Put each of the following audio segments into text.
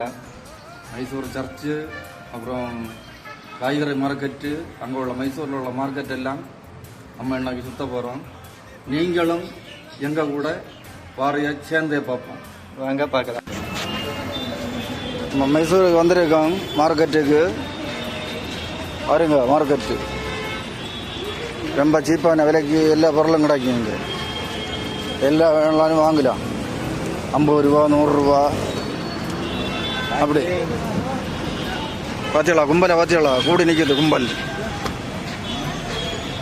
Mysore church அப்புறம் காய்கறி market அங்கே உள்ள மைசூரில் உள்ள மார்க்கெட் எல்லாம் நம்ம இன்னைக்கு சுத்த போகிறோம் நீங்களும் எங்கள் கூட வாரிய சேர்ந்தே பார்ப்போம். வாங்க பார்க்கலாம். நம்ம மைசூருக்கு வந்திருக்கோம் மார்க்கெட்டுக்கு. பாருங்க மார்க்கெட்டு. ரொம்ப சீப்பான விலைக்கு எல்லா பொருளும் கிடைக்கும் இங்கே எல்லா வேணாலும் வாங்கலாம். ஐம்பது ரூபா நூறுரூவா அப்படி. பார்த்தீங்களா கும்பலை பார்த்தீங்களா கூடி நிற்கிது கும்பல்.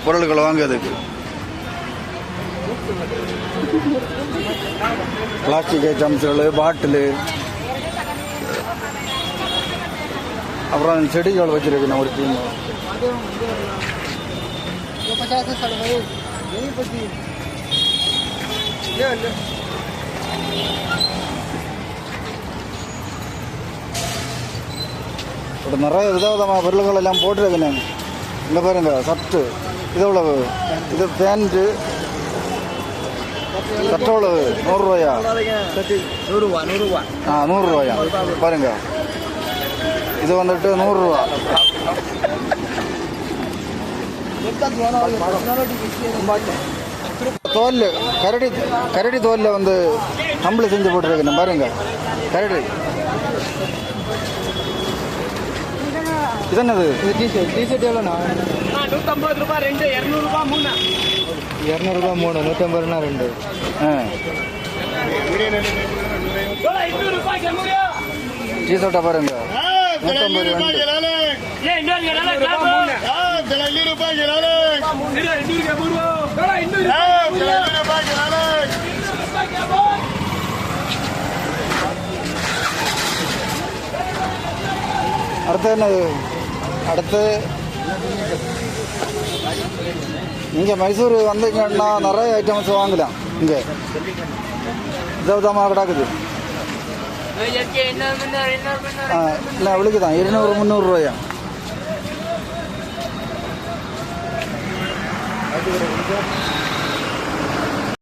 பொருள்களை வாங்குறதுக்கு. பிளாஸ்டிக் ஐட்டம்ஸ்கள் பாட்டிலு அப்புறம் செடிகள் வச்சிருக்கேன் ஒரு டீம் இப்படி நிறைய விதவிதமான பொருள்கள் எல்லாம் போட்டிருக்கேன். இங்கே பாருங்க சட்டு இது எவ்வளவு? இது பேண்ட்டு சட்டை எவ்வளவு? நூறுரூவாயா நூறுரூவா நூறுரூவா ஆ நூறுரூவாயா பாருங்க. இது வந்துட்டு நூறுரூவா தோல் கரடி கரடி தோலில் வந்து கம்பளி செஞ்சு போட்டுருக்கேன் பாருங்க. கரடி. இது என்னது டிஷர்ட் டிஷர்ட் எவ்வளோண்ணா நூத்தம்பது ரூபாய் ரெண்டு இருநூறுபா மூணு. இரநூறுபா மூணு நூற்றம்பது ரூபா ரெண்டு. ஆ. டீஷர்ட்டை பாருங்க. நூற்றம்பது ரெண்டு. ஏன் இன்னொரு நல்லா கிளாப் இரு இன்னொரு எண்பது ரூபா இன்னொரு அடுத்து என்னது? அடுத்து இங்கே மைசூர் வந்தீங்கன்னா நிறைய ஐட்டம்ஸ் வாங்கலாம். இங்கே. விதவிதமாக கிடக்குது. ஆ இல்லை அவளுக்கு தான் இருநூறு முந்நூறு ரூபாயா?